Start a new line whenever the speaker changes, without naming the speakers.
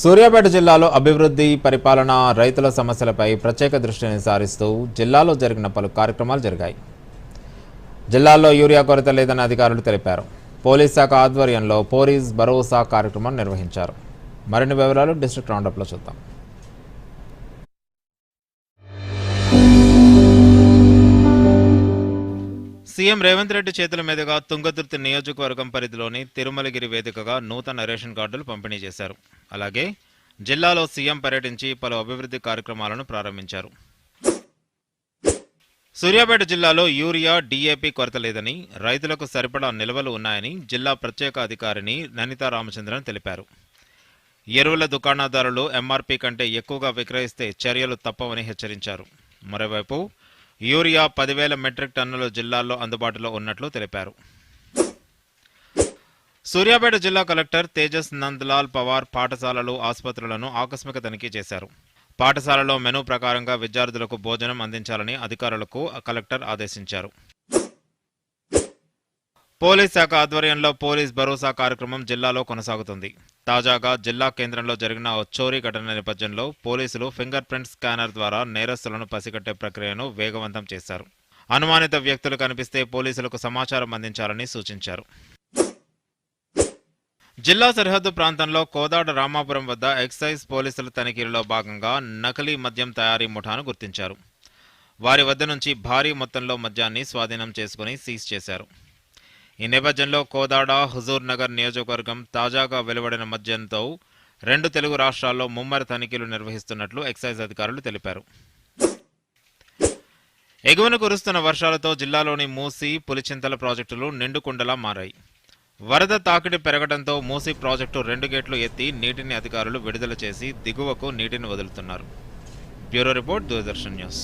సూర్యాపేట జిల్లాలో అభివృద్ధి పరిపాలన రైతుల సమస్యలపై ప్రత్యేక దృష్టిని సారిస్తూ జిల్లాలో జరిగిన పలు కార్యక్రమాలు జరిగాయి. జిల్లాలో యూరియా కొరత లేదని అధికారులు తెలిపారు. పోలీస్ శాఖ ఆధ్వర్యంలో పోలీస్ భరోసా కార్యక్రమం నిర్వహించారు. మరిన్ని వివరాలు డిస్ట్రిక్ట్ రౌండప్లో చూద్దాం. సీఎం రేవంత్ రెడ్డి చేతుల మీదుగా తుంగతుర్తి నియోజకవర్గం పరిధిలోని తిరుమలగిరి వేదికగా నూతన రేషన్ కార్డులు పంపిణీ చేశారు. అలాగే జిల్లాలో సీఎం పర్యటించి పలు అభివృద్ధి కార్యక్రమాలను ప్రారంభించారు. సూర్యాపేట జిల్లాలో యూరియా డీఏపీ కొరత లేదని రైతులకు సరిపడా నిల్వలు ఉన్నాయని జిల్లా ప్రత్యేక అధికారిని ననితా రామచంద్రన్ తెలిపారు. ఎరువుల దుకాణదారులు ఎంఆర్పీ కంటే ఎక్కువగా విక్రయిస్తే చర్యలు తప్పవని హెచ్చరించారు. మరోవైపు యూరియా పదివేల మెట్రిక్ టన్నుల జిల్లాల్లో అందుబాటులో ఉన్నట్లు తెలిపారు. సూర్యాపేట జిల్లా కలెక్టర్ తేజస్ నందలాల్ పవార్ పాఠశాలలు ఆసుపత్రులను ఆకస్మిక తనిఖీ చేశారు. పాఠశాలలో మెనూ ప్రకారంగా విద్యార్థులకు భోజనం అందించాలని అధికారులకు కలెక్టర్ ఆదేశించారు. పోలీస్ శాఖ ఆధ్వర్యంలో పోలీస్ భరోసా కార్యక్రమం జిల్లాలో కొనసాగుతుంది. తాజాగా జిల్లా కేంద్రంలో జరిగిన ఓ చోరీ ఘటన నేపథ్యంలో పోలీసులు ఫింగర్ ప్రింట్ స్కానర్ ద్వారా నేరస్తులను పసిగట్టే ప్రక్రియను వేగవంతం చేశారు. అనుమానిత వ్యక్తులు కనిపిస్తే పోలీసులకు సమాచారం అందించాలని సూచించారు. జిల్లా సరిహద్దు ప్రాంతంలో కోదాడ రామాపురం వద్ద ఎక్సైజ్ పోలీసుల తనిఖీలలో భాగంగా నకిలీ మద్యం తయారీ ముఠాను గుర్తించారు. వారి వద్ద నుంచి భారీ మొత్తంలో మద్యాన్ని స్వాధీనం చేసుకుని సీజ్ చేశారు. ఈ నేపథ్యంలో కోదాడ హుజూర్ నగర్ నియోజకవర్గం తాజాగా వెలువడిన మద్యంతో రెండు తెలుగు రాష్ట్రాల్లో ముమ్మర తనిఖీలు నిర్వహిస్తున్నట్లు ఎక్సైజ్ అధికారులు తెలిపారు. ఎగువన కురుస్తున్న వర్షాలతో జిల్లాలోని మూసి పులిచింతల ప్రాజెక్టులు నిండుకుండలా మారాయి. వరద తాకిడి పెరగడంతో మూసి ప్రాజెక్టు రెండు గేట్లు ఎత్తి నీటిని అధికారులు విడుదల చేసి దిగువకు నీటిని వదులుతున్నారు. Bureau report Doordarshan news.